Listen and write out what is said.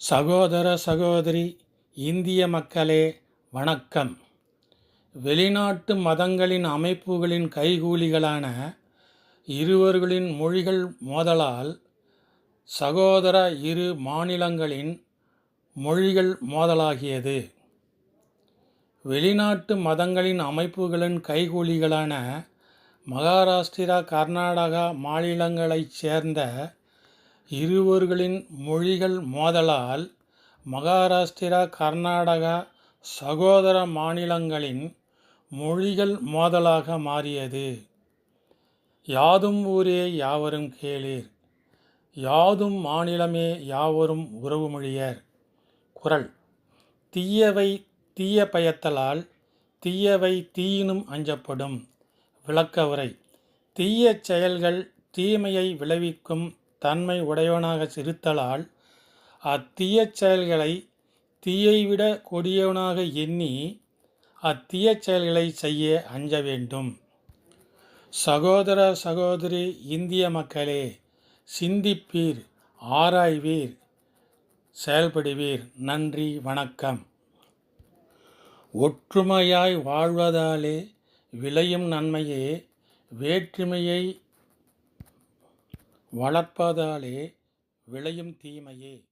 சகோதர சகோதரி இந்திய மக்களே வணக்கம். வெளிநாட்டு மதங்களின் அமைப்புகளின் கைகூலிகளான இருவர்களின் மொழிகள் மோதலால் சகோதர இரு மாநிலங்களின் மொழிகள் மோதலாகியது. வெளிநாட்டு மதங்களின் அமைப்புகளின் கைகூலிகளான மகாராஷ்டிரா கர்நாடகா மாநிலங்களைச் சேர்ந்த இருவர்களின் மொழிகள் மோதலால் மகாராஷ்டிரா கர்நாடகா சகோதர மாநிலங்களின் மொழிகள் மோதலாக மாறியது. யாதும் ஊரே யாவரும் கேளீர். யாதும் மாநிலமே யாவரும் உறவுமொழியர் குரல் தீயவை தீய பயத்தலால் தீயவை தீயினும் அஞ்சப்படும். விளக்க உரை தீய செயல்கள் தீமையை விளைவிக்கும் தன்மை உடையவனாக சிரித்தலால் அத்தீய செயல்களை தீயை விட கொடியவனாக எண்ணி அத்தீய செயல்களை செய்ய அஞ்ச வேண்டும். சகோதர சகோதரி இந்திய மக்களே சிந்திப்பீர் ஆராய்வீர் செயல்படுவீர். நன்றி வணக்கம். ஒற்றுமையாய் வாழ்வதாலே விளையும் நன்மையே வேற்றுமையை வளர்ப்பதாலே விளையும் தீமையே.